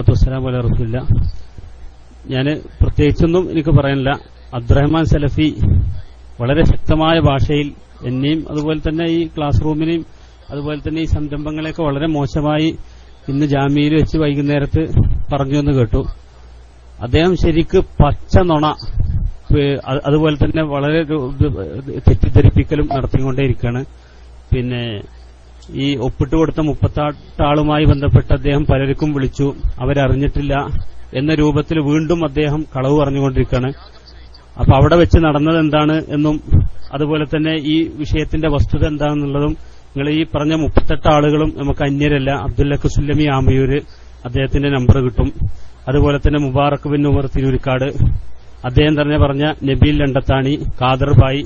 വസ്സലാം അല റസൂല്ല ഞാൻ പ്രത്യേകിച്ചൊന്നും എനിക്ക് പറയാനില്ല. അബ്ദുറഹ്മാൻ സലഫി വളരെ ശക്തമായ ഭാഷയിൽ എന്നെയും അതുപോലെ തന്നെ ഈ ക്ലാസ് റൂമിനെയും അതുപോലെ തന്നെ ഈ സംരംഭങ്ങളെയൊക്കെ വളരെ മോശമായി ഇന്ന് ജാമ്യയിൽ വെച്ച് വൈകുന്നേരത്ത് പറഞ്ഞു എന്ന് കേട്ടു. അദ്ദേഹം ശരിക്ക് പച്ച നുണ അതുപോലെ തന്നെ വളരെ തെറ്റിദ്ധരിപ്പിക്കലും നടത്തിക്കൊണ്ടേയിരിക്കുകയാണ്. പിന്നെ ഈ ഒപ്പിട്ട് കൊടുത്ത മുപ്പത്താട്ടാളുമായി ബന്ധപ്പെട്ട് അദ്ദേഹം പലർക്കും വിളിച്ചു. അവരറിഞ്ഞിട്ടില്ല എന്ന രൂപത്തിൽ വീണ്ടും അദ്ദേഹം കളവ് പറഞ്ഞുകൊണ്ടിരിക്കുകയാണ്. അപ്പൊ അവിടെ വെച്ച് നടന്നത് എന്താണ് എന്നും അതുപോലെ തന്നെ ഈ വിഷയത്തിന്റെ വസ്തുത എന്താണെന്നുള്ളതും നിങ്ങൾ ഈ പറഞ്ഞ മുപ്പത്തെട്ട് ആളുകളും നമുക്ക് അന്യരല്ല അബ്ദുല്ല സുല്ലമി ആമയൂര് അദ്ദേഹത്തിന്റെ നമ്പർ കിട്ടും. അതുപോലെ തന്നെ മുബാറക് ബിൻ ഉമർ തിരൂരിക്കാട് അദ്ദേഹം തന്നെ പറഞ്ഞ നബീൽ ലണ്ടത്താണി ഖാദർ ബായി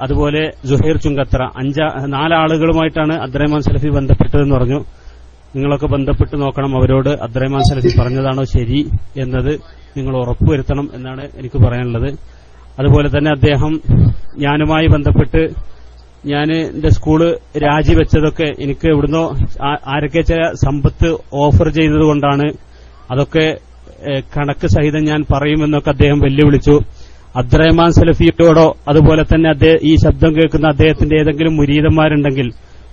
അതുപോലെ ജുഹൈർ ചുങ്കത്ര അഞ്ച നാലാളുകളുമായിട്ടാണ് അദ്രഹ്മാൻ സലഫി ബന്ധപ്പെട്ടതെന്ന് പറഞ്ഞു. നിങ്ങളൊക്കെ ബന്ധപ്പെട്ട് നോക്കണം അവരോട് അദ്രഹ്മാൻ സലഫി പറഞ്ഞതാണോ ശരി എന്നത് നിങ്ങൾ ഉറപ്പുവരുത്തണം എന്നാണ് എനിക്ക് പറയാനുള്ളത്. അതുപോലെ തന്നെ അദ്ദേഹം ഞാനുമായി ബന്ധപ്പെട്ട് ഞാൻ എന്റെ സ്കൂൾ രാജിവെച്ചതൊക്കെ എനിക്ക് എവിടുന്നോ ആ- ആരൊക്കെ ചില സമ്പത്ത് ഓഫർ ചെയ്തതുകൊണ്ടാണ് അതൊക്കെ കണക്ക് സഹിതം ഞാൻ പറയുമെന്നൊക്കെ അദ്ദേഹം വെല്ലുവിളിച്ചു. അബ്ദുറഹ്മാൻ സലഫിയോടോ അതുപോലെ തന്നെ അദ്ദേഹം ഈ ശബ്ദം കേൾക്കുന്ന അദ്ദേഹത്തിന്റെ ഏതെങ്കിലും മുരീതന്മാരുണ്ടെങ്കിൽ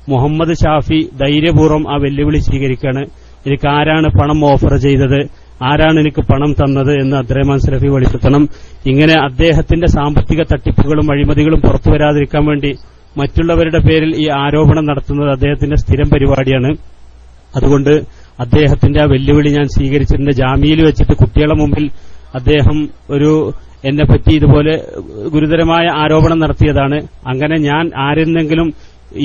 മുഹമ്മദ് ഷാഫി ധൈര്യപൂർവം ആ വെല്ലുവിളി സ്വീകരിക്കുകയാണ്. എനിക്ക് ആരാണ് പണം ഓഫർ ചെയ്തത്? ആരാണ് എനിക്ക് പണം തന്നത് എന്ന് അബ്ദുറഹ്മാൻ സലഫി വെളിപ്പെടുത്തണം. ഇങ്ങനെ അദ്ദേഹത്തിന്റെ സാമ്പത്തിക തട്ടിപ്പുകളും അഴിമതികളും പുറത്തു വരാതിരിക്കാൻ വേണ്ടി മറ്റുള്ളവരുടെ പേരിൽ ഈ ആരോപണം നടത്തുന്നത് അദ്ദേഹത്തിന്റെ സ്ഥിരം പരിപാടിയാണ്. അതുകൊണ്ട് അദ്ദേഹത്തിന്റെ ആ വെല്ലുവിളി ഞാൻ സ്വീകരിച്ചിട്ടുണ്ട്. ജാമ്യയിൽ വെച്ചിട്ട് കുട്ടികളെ മുമ്പിൽ അദ്ദേഹം ഒരു എന്നെ പറ്റി ഇതുപോലെ ഗുരുതരമായ ആരോപണം നടത്തിയതാണ്. അങ്ങനെ ഞാൻ ആരെന്നെങ്കിലും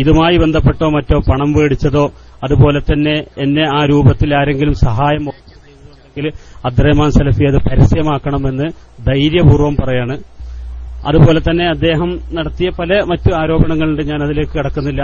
ഇതുമായി ബന്ധപ്പെട്ടോ മറ്റോ പണം മേടിച്ചതോ അതുപോലെ തന്നെ എന്നെ ആ രൂപത്തിൽ ആരെങ്കിലും സഹായം ചെയ്തിട്ടുണ്ടെങ്കിൽ അബ്ദുറഹ്മാൻ സലഫി അത് പരസ്യമാക്കണമെന്ന് ധൈര്യപൂർവം പറയാണ്. അതുപോലെ തന്നെ അദ്ദേഹം നടത്തിയ പല മറ്റു ആരോപണങ്ങളുണ്ട് ഞാൻ അതിലേക്ക് കടക്കുന്നില്ല.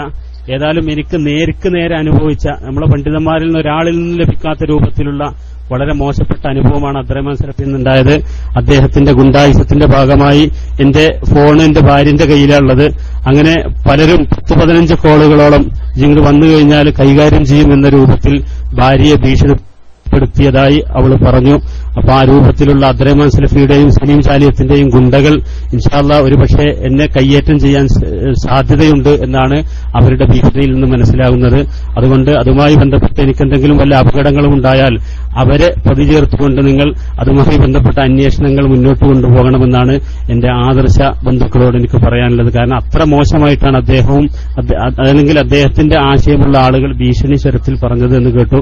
ഏതായാലും എനിക്ക് നേരിക്ക് നേരെ അനുഭവിച്ച നമ്മളെ പണ്ഡിതന്മാരിൽ നിന്ന് ഒരാളിൽ നിന്ന് ലഭിക്കാത്ത രൂപത്തിലുള്ള വളരെ മോശപ്പെട്ട അനുഭവമാണ് അബ്ദുറഹ്മാൻ സലഫിൽ നിന്നുണ്ടായത്. അദ്ദേഹത്തിന്റെ ഗുണ്ടായുസത്തിന്റെ ഭാഗമായി എന്റെ ഫോൺ എന്റെ ഭാര്യന്റെ കയ്യിലുള്ളത് അങ്ങനെ പലരും പത്ത് പതിനഞ്ച് കോളുകളോളം ഞങ്ങൾ വന്നു കഴിഞ്ഞാൽ കൈകാര്യം ചെയ്യുമെന്ന രൂപത്തിൽ ഭാര്യയെ ഭീഷണിപ്പെടുത്തിയതായി അവൾ പറഞ്ഞു. അപ്പൊ ആ രൂപത്തിലുള്ള അബ്ദുറഹ്മാൻ സലഫിയുടെയും സലീം ചാലിയത്തിന്റെയും ഗുണ്ടകൾ ഇൻഷാല്ല ഒരുപക്ഷെ എന്നെ കയ്യേറ്റം ചെയ്യാൻ സാധ്യതയുണ്ട് എന്നാണ് അവരുടെ ഭീഷണിയിൽ നിന്ന് മനസ്സിലാകുന്നത്. അതുകൊണ്ട് അതുമായി ബന്ധപ്പെട്ട് എനിക്കെന്തെങ്കിലും വല്ല അപകടങ്ങളും ഉണ്ടായാൽ അവരെ പ്രതിചേർത്തുകൊണ്ട് നിങ്ങൾ അതുമായി ബന്ധപ്പെട്ട അന്വേഷണങ്ങൾ മുന്നോട്ട് കൊണ്ടുപോകണമെന്നാണ് എന്റെ ആദർശ ബന്ധുക്കളോട് എനിക്ക് പറയാനുള്ളത്. കാരണം അത്ര മോശമായിട്ടാണ് അദ്ദേഹവും അദ്ദേ- അല്ലെങ്കിൽ അദ്ദേഹത്തിന്റെ ആശയമുള്ള ആളുകൾ ഭീഷണി സ്വരത്തിൽ പറഞ്ഞത് എന്ന് കേട്ടു.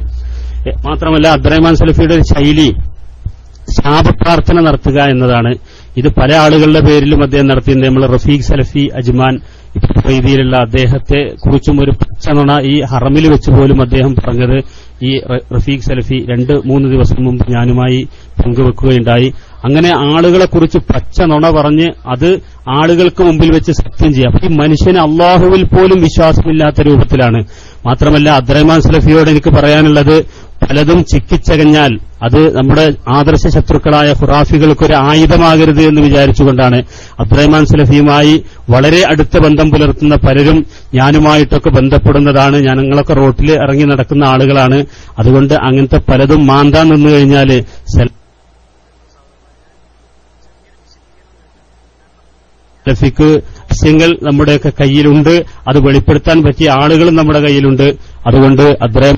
മാത്രമല്ല അബ്ദുറഹ്മാൻ സലഫിയുടെ ഒരു ശൈലി ശാപപ്രാർത്ഥന നടത്തുക എന്നതാണ്. ഇത് പല ആളുകളുടെ പേരിലും അദ്ദേഹം നടത്തിയിട്ടുണ്ട്. നമ്മൾ റഫീഖ് സലഫി അജ്മാൻ രീതിയിലുള്ള അദ്ദേഹത്തെ കുറിച്ചും ഒരു പച്ചനുണ ഈ ഹറമിൽ വെച്ച് പോലും അദ്ദേഹം പറഞ്ഞത് ഈ റഫീഖ് സലഫി രണ്ട് മൂന്ന് ദിവസം മുമ്പ് ഞാനുമായി പങ്കുവെക്കുകയുണ്ടായി. അങ്ങനെ ആളുകളെ കുറിച്ച് പച്ച നുണ പറഞ്ഞ് അത് ആളുകൾക്ക് മുമ്പിൽ വെച്ച് സത്യം ചെയ്യാം ഈ മനുഷ്യന് അള്ളാഹുവിൽ പോലും വിശ്വാസമില്ലാത്ത രൂപത്തിലാണ്. മാത്രമല്ല അബ്ദുറഹ്മാൻ സലഫിയോട് എനിക്ക് പറയാനുള്ളത് പലതും ചിക്കിച്ചകഞ്ഞാൽ അത് നമ്മുടെ ആദർശ ശത്രുക്കളായ ഖുറാഫികൾക്കൊരു ആയുധമാകരുത് എന്ന് വിചാരിച്ചുകൊണ്ടാണ് അബ്ദുറഹ്മാൻ സലഫിയുമായി വളരെ അടുത്ത ബന്ധം പുലർത്തുന്ന പലരും ഞാനുമായിട്ടൊക്കെ ബന്ധപ്പെടുന്നതാണ്. ഞങ്ങളൊക്കെ റോട്ടിൽ ഇറങ്ങി നടക്കുന്ന ആളുകളാണ്. അതുകൊണ്ട് അങ്ങനത്തെ പലതും മാന്താൻ നിന്നു കഴിഞ്ഞാൽ സലഫിക്ക് രഹസ്യങ്ങൾ നമ്മുടെയൊക്കെ കയ്യിലുണ്ട്. അത് വെളിപ്പെടുത്താൻ പറ്റിയ ആളുകളും നമ്മുടെ കയ്യിലുണ്ട്. അതുകൊണ്ട് അബ്ദുറഹ്മാൻ